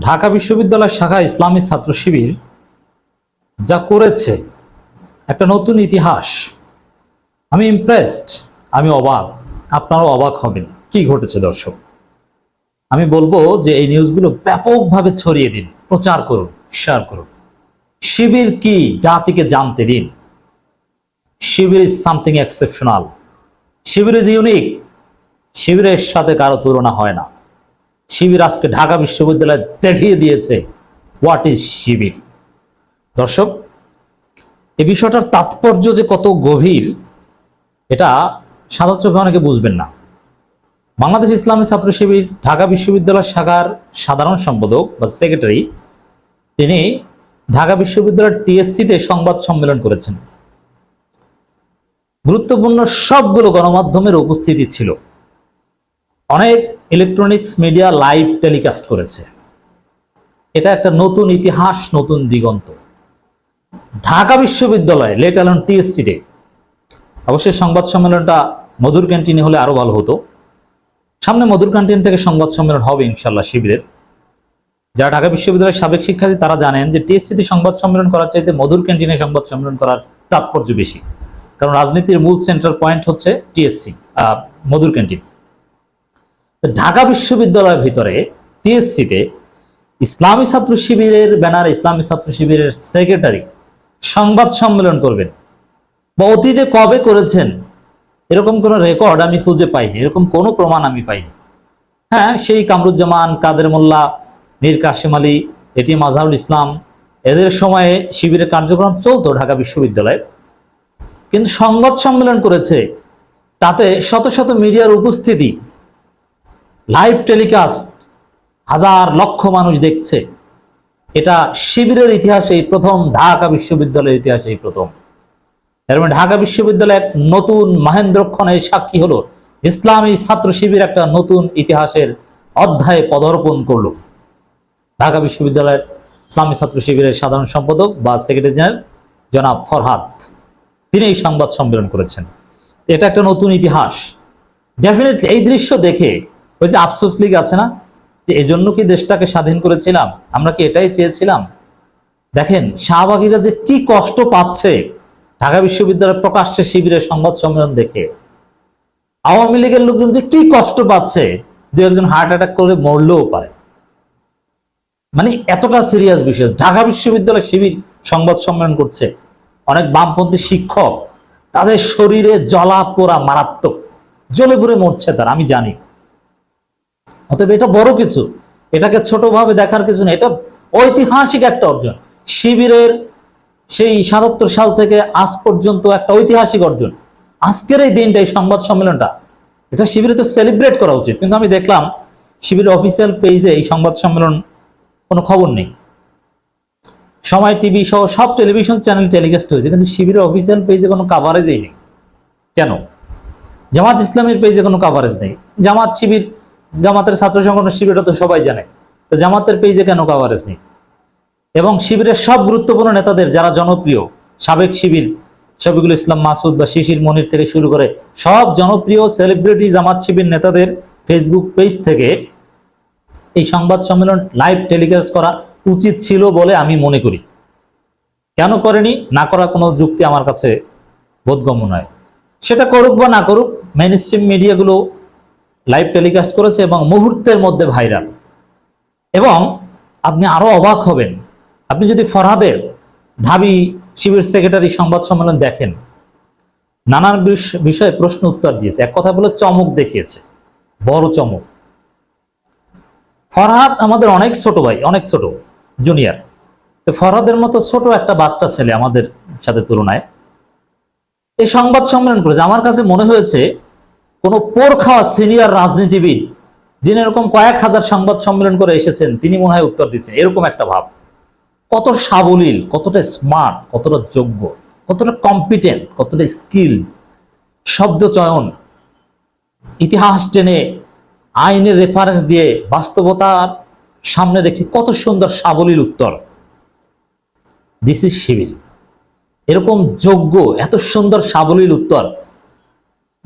ঢাকা বিশ্ববিদ্যালয় শাখা ইসলামী ছাত্র শিবির যা করেছে একটা নতুন ইতিহাস। আমি ইমপ্রেসড আমি অবাক, আপনারাও অবাক হবেন, কি ঘটেছে দর্শক? আমি বলব যে এই নিউজগুলো ব্যাপকভাবে ছড়িয়ে দিন, প্রচার করুন শেয়ার করুন। শিবির কি জাতিকে জানতে দিন? Shibir is something exceptional Shibir is unique শিবিরের সাথে কারও তুলনা হয় না। শিবির আজকে ঢাকা বিশ্ববিদ্যালয় দেখিয়ে দিয়েছে হোয়াট ইজ শিবির। দর্শক, এ বিষয়টার তাৎপর্য যে কত গভীর, এটা সাদা চোখে অনেকে বুঝবেন না। বাংলাদেশ ইসলামী ছাত্র শিবির, ঢাকা বিশ্ববিদ্যালয় শাখার সাধারণ সম্পাদক বা সেক্রেটারি, তিনি ঢাকা বিশ্ববিদ্যালয়ের টিএসসিতে সংবাদ সম্মেলন করেছেন। গুরুত্বপূর্ণ সবগুলো গণমাধ্যমের উপস্থিতি ছিল। অনেক ইলেকট্রনিক্স মিডিয়া লাইভ টেলিকাস্ট করেছে। এটা একটা নতুন ইতিহাস, নতুন দিগন্ত। ঢাকা বিশ্ববিদ্যালয় লেট অ্যালন টিএসসিতে অবশ্যই সংবাদ সম্মেলনটা মধুর ক্যান্টিনে হলে আরও ভালো হতো। সামনে মধুর ক্যান্টিন থেকে সংবাদ সম্মেলন হবে ইনশাল্লাহ শিবিরের। যারা ঢাকা বিশ্ববিদ্যালয়ের সাবেক শিক্ষার্থী, তারা জানেন যে টিএসসিতে সংবাদ সম্মেলন করার চাইতে মধুর ক্যান্টিনে সংবাদ সম্মেলন করার তাৎপর্য বেশি। কারণ রাজনীতির মূল সেন্ট্রাল পয়েন্ট হচ্ছে টিএসসি মধুর ক্যান্টিন ঢাকা বিশ্ববিদ্যালয়ের ভিতরে টিএসসিতে ইসলামী ছাত্র শিবিরের ব্যানার ইসলামী ছাত্র শিবিরের সেক্রেটারি সংবাদ সম্মেলন করবেন। বা অতীতে কবে করেছেন? এরকম কোনো রেকর্ড আমি খুঁজে পাইনি। এরকম কোনো প্রমাণ আমি পাইনি। হ্যাঁ সেই কামরুজ্জামান, কাদের মোল্লা, মীর কাশিম আলী, এটি আজহারুল ইসলাম, এদের সময়ে শিবিরের কার্যক্রম চলতো ঢাকা বিশ্ববিদ্যালয়ে। কিন্তু সংবাদ সম্মেলন করেছে। তাতে শত শত মিডিয়ার উপস্থিতি লাইভ টেলিকাস্ট হাজার লক্ষ মানুষ দেখছে। এটা শিবিরের ইতিহাসে প্রথম, ঢাকা বিশ্ববিদ্যালয়ের ইতিহাসে প্রথম। এর মানে ঢাকা বিশ্ববিদ্যালয় এক নতুন মহেন্দ্রক্ষণের সাক্ষী হলো, ইসলামী ছাত্র শিবির একটা নতুন ইতিহাসের অধ্যায়ে পদার্পণ করল। ঢাকা বিশ্ববিদ্যালয়ের ইসলামী ছাত্র শিবিরের সাধারণ সম্পাদক বা সেক্রেটারি জেনারেল জনাব ফরহাদ। তিনি এই সংবাদ সম্মেলন করেছেন। এটা একটা নতুন ইতিহাস। ডেফিনেটলি এই দৃশ্য দেখে ওই যে আফসোস লীগ আছে না? যে এজন্য কি দেশটাকে স্বাধীন করেছিলাম? আমরা কি এটাই চেয়েছিলাম? দেখেন, শাহবাগীরা যে কি কষ্ট পাচ্ছে, ঢাকা বিশ্ববিদ্যালয় প্রকাশ্যে শিবিরের সংবাদ সম্মেলন দেখে। আওয়ামী লীগের লোকজন যে কি কষ্ট পাচ্ছে, দু একজন হার্ট অ্যাটাক করে মরলেও পারে। মানে এতটা সিরিয়াস বিষয়। ঢাকা বিশ্ববিদ্যালয় শিবির সংবাদ সম্মেলন করছে। অনেক বামপন্থী শিক্ষক, তাদের শরীরে জ্বলা পোড়া মারাত্মক। জ্বলে পুড়ে মরছে তার, আমি জানি। অতএব এটা বড় কিছু। এটাকে ছোটভাবে দেখার কিছু না এটা ঐতিহাসিক একটা অর্জন। শিবিরের সেই সাতাত্তর সাল থেকে আজ পর্যন্ত একটা ঐতিহাসিক অর্জন। আজকের এই দিনটা, এই সংবাদ সম্মেলনটা, এটা শিবিরে তো সেলিব্রেট করা উচিত। কিন্তু আমি দেখলাম শিবিরের অফিসিয়াল পেজে এই সংবাদ সম্মেলন কোনো খবর নেই। সময় টিভি সহ সব টেলিভিশন চ্যানেল টেলিকাস্ট হয়েছে। কিন্তু শিবিরের অফিসিয়াল পেজে কোনো কাভারেজই নেই। কেন? জামাত ইসলামের পেজে কোনো কাভারেজ নেই। জামাত শিবির জামাতের ছাত্র সংগঠন শিবিরটা তো সবাই জানে। তো জামাতের পেজে কেন কাভারেজ নেই? এবং শিবিরের সব গুরুত্বপূর্ণ নেতাদের যারা জনপ্রিয়, সাবেক শিবির শফিকুল ইসলাম মাসুদ বা শিশির মনির থেকে শুরু করে সব জনপ্রিয় সেলিব্রিটি জামাত শিবির নেতাদের ফেসবুক পেজ থেকে এই সংবাদ সম্মেলন লাইভ টেলিকাস্ট করা উচিত ছিল বলে আমি মনে করি। কেন করেনি? না করা কোনো যুক্তি আমার কাছে বোধগম্য নয়। সেটা করুক বা না করুক মেন স্ট্রিম মিডিয়াগুলো লাইভ টেলিকাস্ট করেছে এবং মুহূর্তের মধ্যে ভাইরাল এবং আপনি আরও অবাক হবেন। আপনি যদি ফরহাদের ঢাবি শিবির সেক্রেটারি সংবাদ সম্মেলন দেখেন, নানান বিষ- বিষয়ে প্রশ্ন উত্তর দিয়েছে। এক কথা বলে চমক দেখিয়েছে। বড় চমক। ফরহাদ আমাদের অনেক ছোট ভাই, অনেক ছোট জুনিয়র তো ফরহাদের মতো ছোট একটা বাচ্চা ছেলে আমাদের সাথে তুলনায়। এই সংবাদ সম্মেলন করেছে। আমার কাছে মনে হয়েছে কোনো পোর খাওয়া সিনিয়র রাজনীতিবিদ, যিনি এরকম কয়েক হাজার সংবাদ সম্মেলন করে এসেছেন, তিনি মনে হয় উত্তর দিচ্ছেন। এরকম একটা ভাব। কত সাবলীল, কতটা স্মার্ট, কতটা যোগ্য, কতটা কম্পিটেন্ট কতটা স্কিল শব্দ চয়ন, ইতিহাস টেনে, আইনের রেফারেন্স দিয়ে বাস্তবতার সামনে রেখে কত সুন্দর সাবলীল উত্তর। দিস ইজ শিবির এরকম যোগ্য, এত সুন্দর সাবলীল উত্তর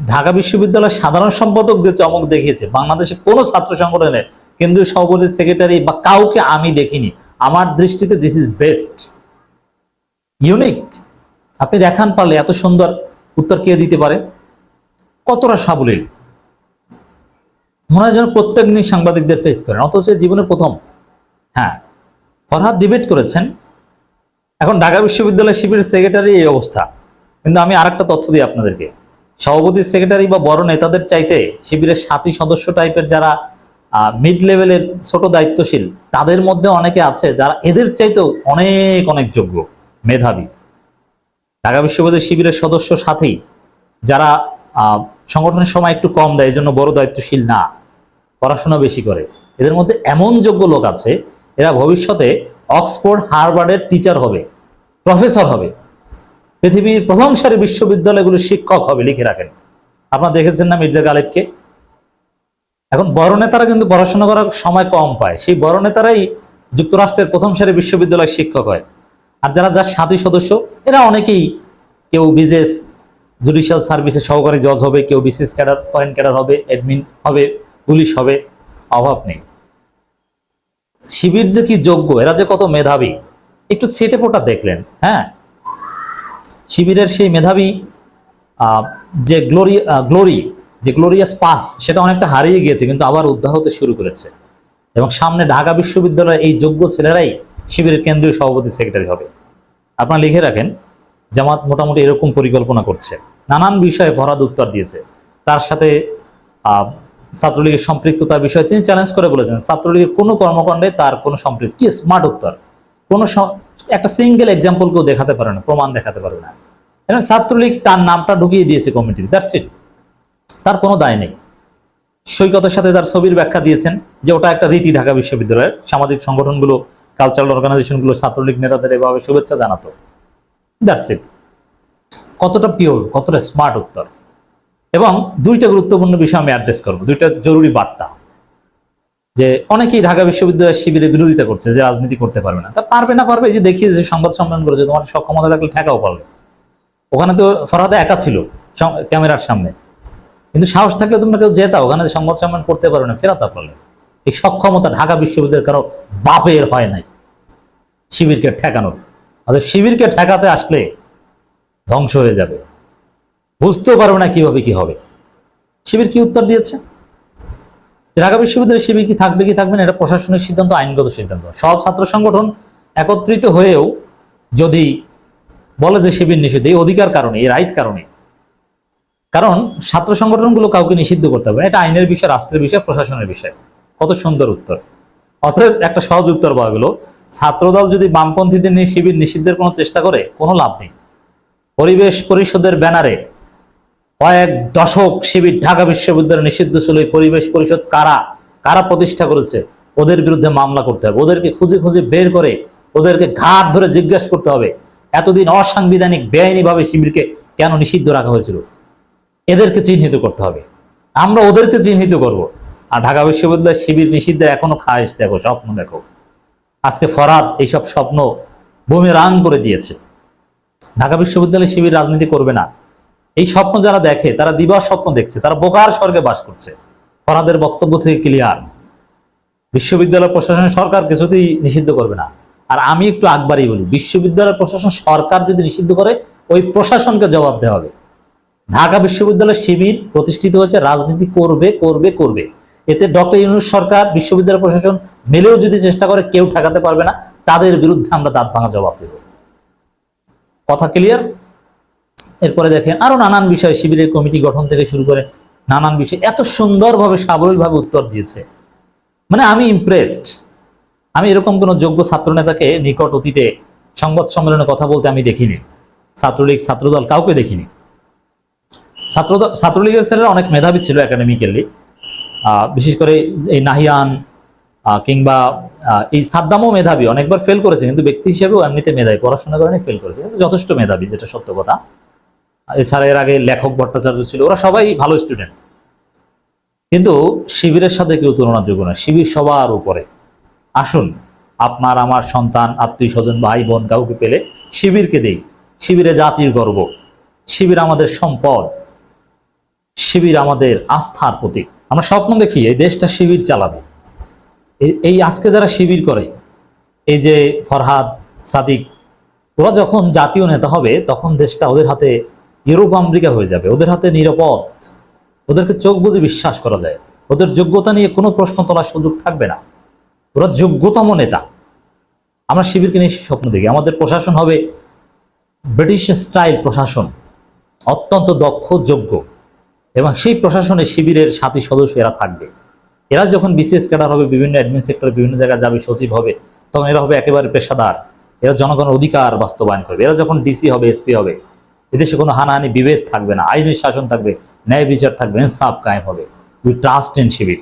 ঢাকা বিশ্ববিদ্যালয়ের সাধারণ সম্পাদক যে চমক দেখিয়েছে, বাংলাদেশে কোনো ছাত্র সংগঠনের কেন্দ্রীয় সভাপতি সেক্রেটারি বা কাউকে আমি দেখিনি। আমার দৃষ্টিতে দিস ইজ বেস্ট ইউনিক আপনি দেখান পারলে এত সুন্দর উত্তর কে দিতে পারে? কতটা সাবলীল? মনে হয় যেন প্রত্যেক দিন সাংবাদিকদের ফেস করেন, অথচ জীবনে প্রথম। হ্যাঁ ফরহাদ ডিবেট করেছেন। এখন ঢাকা বিশ্ববিদ্যালয় শিবিরের সেক্রেটারি এই অবস্থা। কিন্তু আমি আরেকটা তথ্য দিই আপনাদেরকে। সভাপতি, সেক্রেটারি বা বড় নেতাদের চাইতে শিবিরের সাথী সদস্য টাইপের যারা মিড লেভেলের ছোট দায়িত্বশীল, তাদের মধ্যে অনেকে আছে যারা এদের চাইতেও অনেক অনেক যোগ্য মেধাবী। ঢাকা বিশ্ববিদ্যালয় শিবিরের সদস্য সাথেই যারা সংগঠনের সময় একটু কম দেয় জন্য বড় দায়িত্বশীল না, পড়াশোনা বেশি করে, এদের মধ্যে এমন যোগ্য লোক আছে, এরা ভবিষ্যতে অক্সফোর্ড, হার্ভার্ডের টিচার হবে প্রফেসর হবে। পৃথিবীর প্রথম সারি বিশ্ববিদ্যালয়গুলোর শিক্ষক হবে, লিখে রাখেন। আপনারা দেখেছেন না মির্জা গালিবকে? এখন বড় নেতারা কিন্তু পড়াশোনা করার সময় কম পায়। সেই বড় নেতারাই যুক্তরাষ্ট্রের প্রথম সারি বিশ্ববিদ্যালয়ের শিক্ষক হয়। আর যারা যার সাথী সদস্য, এরা অনেকেই কেউ বিজেস জুডিশিয়াল সার্ভিসে সহকারী জজ হবে, কেউ বিসিএস ক্যাডার, ফরেন ক্যাডার হবে, অ্যাডমিন হবে, পুলিশ হবে, অভাব নেই। শিবির যে কি যোগ্য, এরা যে কত মেধাবী, একটু ছেটে পোটা দেখলেন হ্যাঁ? শিবিরের সেই মেধাবী যে গ্লোরি গ্লোরি, যে গ্লোরিয়াস পাস, সেটা অনেকটা হারিয়ে গিয়েছে, কিন্তু আবার উদ্ধার হতে শুরু করেছে। এবং সামনে ঢাকা বিশ্ববিদ্যালয়ের এই যোগ্য ছেলেরাই শিবিরের কেন্দ্রীয় সভাপতি সেক্রেটারি হবে। আপনারা লিখে রাখেন, জামাত মোটামুটি এরকম পরিকল্পনা করছে। নানান বিষয়ে ফরাদ উত্তর দিয়েছে। তার সাথে ছাত্রলীগের সম্পৃক্ততার বিষয়ে তিনি চ্যালেঞ্জ করে বলেছেন, ছাত্রলীগের কোনো কর্মকাণ্ডে তার কোনো সম্পৃক্ত কি স্মার্ট উত্তর? কোনো একটা সিঙ্গেল এক্সাম্পল কেউ দেখাতে পারে না, প্রমাণ দেখাতে পারবে না। এবং ছাত্রলীগ তার নামটা ঢুকিয়ে দিয়েছে কমিটির দ্যাটস ইট তার কোনো দায় নেই। সৈকতের সাথে তার ছবির ব্যাখ্যা দিয়েছেন যে ওটা একটা রীতি ঢাকা বিশ্ববিদ্যালয়ের সামাজিক সংগঠনগুলো কালচারাল অর্গানাইজেশনগুলো ছাত্রলীগ নেতাদের এভাবে শুভেচ্ছা জানাতো। দ্যাটস ইট কতটা পিওর কতটা স্মার্ট উত্তর। এবং দুইটা গুরুত্বপূর্ণ বিষয় আমি অ্যাড্রেস করব, দুইটা জরুরি বার্তা। যে অনেকেই ঢাকা বিশ্ববিদ্যালয়ের শিবিরের বিরোধিতা করছে, যে রাজনীতি করতে পারবে না। তা পারবে না, পারবে যে দেখিয়ে যে সংবাদ সম্মেলন করেছে, তোমার সক্ষমতা থাকলে ঠেকাও পারবে। ওখানে তো ফরহাদে একা ছিল ক্যামেরার সামনে। কিন্তু সাহস থাকলে তোমরা কেউ জেতা ওখানে যে সংবাদ সম্মেলন করতে পারবে না, ফেরাতে পারলে। এই সক্ষমতা ঢাকা বিশ্ববিদ্যালয়ের কারও বাপের হয় নাই, শিবিরকে ঠেকানোর। অর্থাৎ শিবিরকে ঠেকাতে আসলে ধ্বংস হয়ে যাবে। বুঝতেও পারবে না কীভাবে কি হবে। শিবির কি উত্তর দিয়েছে? ঢাকা বিশ্ববিদ্যালয়ের শিবির কি থাকবে কি থাকবে না, এটা প্রশাসনিক সিদ্ধান্ত, আইনগত সিদ্ধান্ত। সব ছাত্র সংগঠন একত্রিত হয়েও যদি বলে যে শিবির নিষিদ্ধ, এই অধিকার কারণে, এই রাইট কারণে, কারণ ছাত্র সংগঠনগুলো কাউকে নিষিদ্ধ করতে হবে এটা আইনের বিষয়, রাষ্ট্রের বিষয়, প্রশাসনের বিষয়। কত সুন্দর উত্তর। অতএব একটা সহজ উত্তর পাওয়া গেল, ছাত্রদল যদি বামপন্থীদের নিয়ে শিবির নিষিদ্ধের কোনো চেষ্টা করে, কোনো লাভ নেই। পরিবেশ পরিষদের ব্যানারে কয়েক দশক শিবির ঢাকা বিশ্ববিদ্যালয় নিষিদ্ধ ছিল পরিবেশ পরিষদ কারা? কারা প্রতিষ্ঠা করেছে? ওদের বিরুদ্ধে মামলা করতে হবে। ওদেরকে খুঁজে খুঁজে বের করে ওদেরকে ঘাট ধরে জিজ্ঞাসা করতে হবে। এতদিন অসাংবিধানিক, বেআইনিভাবে শিবিরকে কেন নিষিদ্ধ রাখা হয়েছিল? এদেরকে চিহ্নিত করতে হবে। আমরা ওদেরকে চিহ্নিত করব। আর ঢাকা বিশ্ববিদ্যালয় শিবির নিষিদ্ধের এখনও খায়েশ দেখো, স্বপ্ন দেখো। আজকে ফরাদ এইসব স্বপ্ন বুমেরাং করে দিয়েছে। ঢাকা বিশ্ববিদ্যালয় শিবির রাজনীতি করবে না। এই স্বপ্ন যারা দেখে, তারা দিবার স্বপ্ন দেখছে, তারা বোকার স্বর্গে বাস করছে। ফরাদের বক্তব্য থেকে ক্লিয়ার বিশ্ববিদ্যালয় প্রশাসন সরকার কিছুতেই নিষিদ্ধ করবে না। আর আমি একটু আকবারই বলি, বিশ্ববিদ্যালয় প্রশাসন সরকার যদি নিষিদ্ধ করে, ওই প্রশাসনকে জবাব দেওয়া হবে। ঢাকা বিশ্ববিদ্যালয় শিবির প্রতিষ্ঠিত হয়েছে, রাজনীতি করবে করবে করবে। এতে ডক্টর ইউনুস সরকার, বিশ্ববিদ্যালয় প্রশাসন মিলেও যদি চেষ্টা করে, কেউ ঠেকাতে পারবে না, তাদের বিরুদ্ধে আমরা দাঁত ভাঙা জবাব দেব। কথা ক্লিয়ার এরপরে দেখেন আরও নানান বিষয় শিবিরের কমিটি গঠন থেকে শুরু করে নানান বিষয়, এত সুন্দরভাবে সাবলীলভাবে উত্তর দিয়েছে। মানে আমি ইমপ্রেসড আমি এরকম কোনো যোগ্য ছাত্রনেতাকে নিকট অতীতে সংবাদ সম্মেলনে কথা বলতে আমি দেখিনি। ছাত্রলীগ, ছাত্রদল কাউকে দেখিনি। ছাত্রদল ছাত্রলীগের ছেলেরা অনেক মেধাবী ছিল একাডেমিক্যালি বিশেষ করে এই নাহিয়ান কিংবা এই সাদ্দামও মেধাবী। অনেকবার ফেল করেছে, কিন্তু ব্যক্তি হিসেবেও এমনিতে মেধাবী। পড়াশোনা করে ফেল করেছে। কিন্তু যথেষ্ট মেধাবী, যেটা সত্য কথা। এছাড়া এর আগে লেখক ভট্টাচার্য ছিল, ওরা সবাই ভালো স্টুডেন্ট কিন্তু শিবিরের সাথে কেউ তুলনাযোগ্য না শিবির সবার উপরে। আসুন, আপনার, আমার সন্তান আত্মীয় স্বজন ভাই বোন কাউকে পেলে শিবিরকে দেই। শিবিরে জাতির গর্ব, শিবির আমাদের সম্পদ, শিবির আমাদের আস্থার প্রতীক। আমরা স্বপ্ন দেখি এই দেশটা শিবির চালাবে। এই- এই আজকে যারা শিবির করে, এই যে ফরহাদ, সাদিক, ওরা যখন জাতীয় নেতা হবে, তখন দেশটা ওদের হাতে ইউরোপ আমেরিকা হয়ে যাবে। ওদের হাতে নিরাপদ। ওদেরকে চোখ বুঝে বিশ্বাস করা যায়। ওদের যোগ্যতা নিয়ে কোনো প্রশ্ন তোলার সুযোগ থাকবে না। ওরা যোগ্যতম নেতা। আমরা শিবিরকে নিয়ে স্বপ্ন দেখি। আমাদের প্রশাসন হবে ব্রিটিশ স্টাইল প্রশাসন। অত্যন্ত দক্ষ, যোগ্য। এবং সেই প্রশাসনে শিবিরের সাথী সদস্য এরা থাকবে। এরা যখন বিসিএস ক্যাডার হবে, বিভিন্ন অ্যাডমিন সেক্টরে বিভিন্ন জায়গায় যাবে, সচিব হবে, তখন এরা হবে একেবারে পেশাদার। এরা জনগণের অধিকার বাস্তবায়ন করবে। এরা যখন ডিসি হবে, এসপি হবে এদেশে কোনো হানাহানি বিভেদ থাকবে না আইনের শাসন থাকবে, ন্যায় বিচার থাকবে, ইনসাফ কায়েম হবে। We trust in Shibir